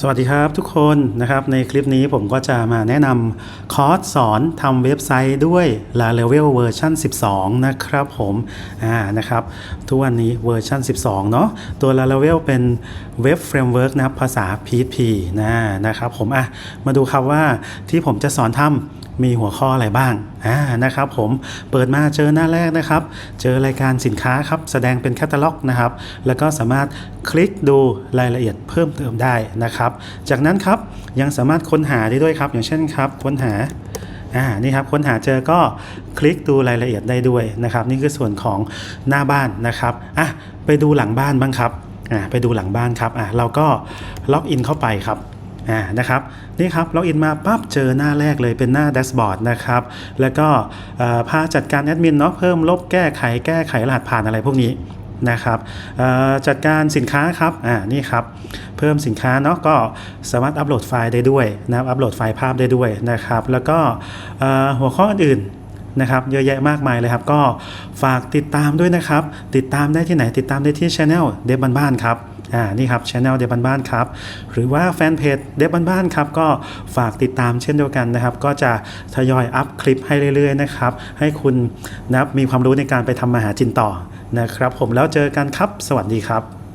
สวัสดีครับทุกคนนะครับในคลิปนี้ผมก็จะมาแนะนำคอร์สสอนทำเว็บไซต์ด้วย Laravel เวอร์ชัน12 นะครับผมอ่านะครับทุกวันนี้เวอร์ชัน12 เนาะตัว Laravel เป็นเว็บเฟรมเวิร์กนะครับภาษา PHP นะนะครับผมอะมาดูครับว่าที่ผมจะสอนทำ มีหัวข้ออะไรบ้างอ่านะครับผมเปิดมาเจอหน้าแรกนะครับ เจอรายการสินค้าครับแสดงเป็นแคตตาล็อกนะครับ แล้วก็สามารถคลิกดูรายละเอียดเพิ่มเติมได้นะครับ จากนั้นครับยังสามารถค้นหาได้ด้วยครับ อย่างเช่นครับ ค้นหาอ่านี่ครับค้นหาเจอก็คลิกดูรายละเอียดได้ด้วยนะครับ นี่คือส่วนของหน้าบ้านนะครับอะไปดูหลังบ้านบ้างครับอ่าไปดูหลังบ้านครับอะเราก็ล็อกอินเข้าไปครับ อ่านะครับนี่ครับล็อกอินมาปั๊บเจอหน้าแรกเลยเป็นหน้าแดชบอร์ดนะครับแล้วก็พาจัดการแอดมินเนาะเพิ่มลบแก้ไขแก้ไขรหัสผ่านอะไรพวกนี้นะครับจัดการสินค้าครับอ่านี่ครับ เพิ่มสินค้าเนาะก็สามารถอัปโหลดไฟล์ได้ด้วยนะครับอัปโหลดไฟล์ภาพได้ด้วยนะครับ แล้วก็หัวข้ออื่น นะครับเยอะแยะมากมายเลยครับ ก็ฝากติดตามด้วยนะครับ ติดตามได้ที่ไหนติดตามได้ที่ Channel เดบบ้านๆครับอ่านี่ครับ Channel เดบบ้านๆครับหรือว่าแฟนเพจเดบบ้านๆครับก็ฝากติดตามเช่นเดียวกันนะครับ ก็จะทยอยอัพคลิปให้เรื่อยๆนะครับให้คุณนะครับมีความรู้ในการไปทำมาหาจินต่อนะครับ ผมแล้วเจอกันครับ สวัสดีครับ